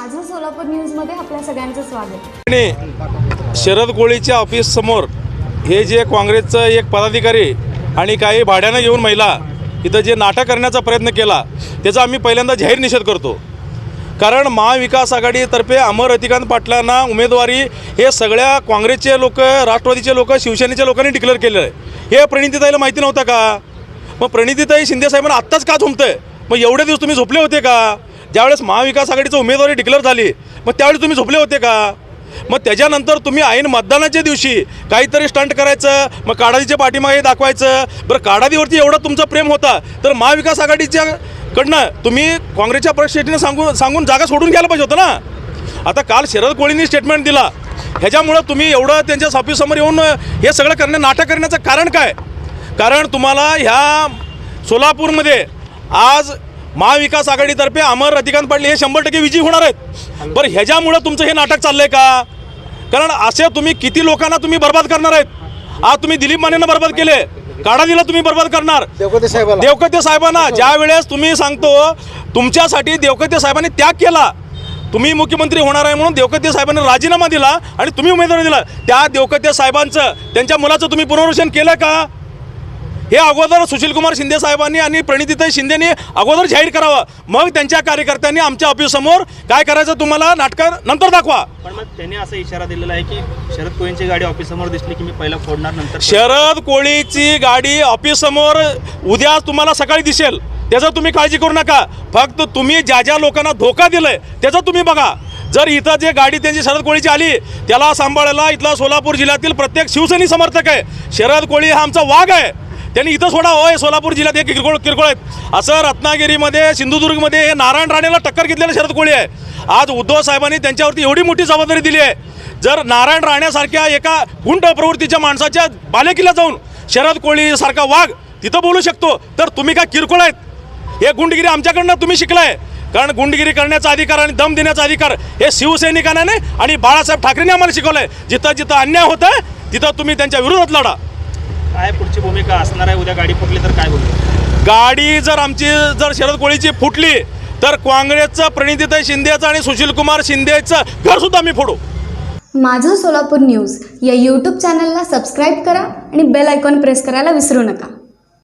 माझं सोलापूर न्यूजमध्ये आपल्या सगळ्यांचं स्वागत. आणि शरद कोळीच्या ऑफिस समोर हे जे काँग्रेसचं एक पदाधिकारी आणि काही भाड्यानं येऊन महिला इथं जे नाटक करण्याचा प्रयत्न केला त्याचा आम्ही पहिल्यांदा जाहीर निषेध करतो. कारण महाविकास आघाडीतर्फे अमर रतिकांत पाटलांना उमेदवारी हे सगळ्या काँग्रेसचे लोक राष्ट्रवादीचे लोक शिवसेनेच्या लोकांनी डिक्लेअर केलेलं आहे. हे प्रणितीताईला माहिती नव्हतं का? मग प्रणितीताई शिंदेसाहेबांना आत्ताच का झोमतंय मग एवढे दिवस तुम्ही झोपले होते का? ज्यावेळेस महाविकास आघाडीचं उमेदवारी डिक्लेअर झाली मग त्यावेळेस तुम्ही झोपले होते का? मग त्याच्यानंतर तुम्ही ऐन मतदानाच्या दिवशी काहीतरी स्टंट करायचं मग काढादीच्या पाठीमागे दाखवायचं. बरं काढादीवरती एवढं तुमचं प्रेम होता तर महाविकास आघाडीच्या कडनं तुम्ही काँग्रेसच्या परिस्थितीनं सांगून सांगून जागा सोडून घ्यायला पाहिजे होतं ना? आता काल शरद कोळींनी स्टेटमेंट दिला. ह्याच्यामुळं तुम्ही एवढं त्यांच्या ऑफिससमोर येऊन हे सगळं करणं नाटक करण्याचं कारण काय? कारण तुम्हाला ह्या सोलापूरमध्ये आज महाविकास आघाडीतर्फे अमर रतिकांत पाटील हे शंभर टक्के विजयी होणार आहेत. बरं ह्याच्यामुळं तुमचं हे नाटक चाललंय का? कारण असे तुम्ही किती लोकांना तुम्ही बर्बाद करणार आहेत? आज तुम्ही दिलीप मानेंना बर्बाद केले काढा दिला तुम्ही बर्बाद करणार. देवकते साहेबांना ज्या वेळेस तुम्ही सांगतो तुमच्यासाठी देवकते साहेबांनी त्याग केला. तुम्ही मुख्यमंत्री होणार आहे म्हणून देवकते साहेबांनी राजीनामा दिला आणि तुम्ही उमेदवारी दिला. त्या देवकते साहेबांचं त्यांच्या मुलाचं तुम्ही पुनर्वसन केलं का? हे अगोदर सुशीलकुमार शिंदे साहेबांनी आणि प्रणितीताई शिंदेनी अगोदर जाहीर करावं. मग त्यांच्या कार्यकर्त्यांनी आमच्या ऑफिससमोर काय करायचं तुम्हाला नाटकं नंतर दाखवा. पण मग त्यांनी असा इशारा दिलेला आहे की शरद कोळींची गाडी ऑफिससमोर दिसली की मी पहिला फोडणार नंतर शरद कोळीची गाडी ऑफिससमोर उद्या तुम्हाला सकाळी दिसेल. त्याचं तुम्ही काळजी करू नका. फक्त तुम्ही ज्या ज्या लोकांना धोका दिलाय त्याचं तुम्ही बघा. जर इथं जे गाडी त्यांची शरद कोळीची आली त्याला सांभाळायला इथला सोलापूर जिल्ह्यातील प्रत्येक शिवसैनिक समर्थक आहे. शरद कोळी हा आमचा वाघ आहे. त्यांनी इथं सोडा. होय सोलापूर जिल्ह्यात हे किरकोळ किरकोळ आहेत. असं रत्नागिरीमध्ये सिंधुदुर्गमध्ये हे नारायण राणेला टक्कर घेतलेलं शरद कोळी आहे. आज उद्धव साहेबांनी त्यांच्यावरती एवढी मोठी जबाबदारी दिली आहे. जर नारायण राण्यासारख्या एका गुंड प्रवृत्तीच्या माणसाच्या बालेकिल्ला जाऊन शरद कोळीसारखा वाघ तिथं बोलू शकतो तर तुम्ही काय किरकोळ आहेत? हे गुंडगिरी आमच्याकडनं तुम्ही शिकलाय. कारण गुंडगिरी करण्याचा अधिकार आणि दम देण्याचा अधिकार हे शिवसैनिकांना नाही आणि बाळासाहेब ठाकरेंनी आम्हाला शिकवलंय. जिथं जिथं अन्याय होतं तिथं तुम्ही त्यांच्या विरोधात लढा. काय पुढची भूमिका असणार आहे? उद्या गाडी फुटली तर काय बोलू गाडी जर आमची जर शरद कोळीची फुटली तर काँग्रेसचं प्रणितीताई शिंदेचं आणि सुशीलकुमार शिंदेचं घरसुद्धा आम्ही फोडू. माझं सोलापूर न्यूज या यूट्यूब चॅनलला सबस्क्राईब करा आणि बेल आयकॉन प्रेस करायला विसरू नका.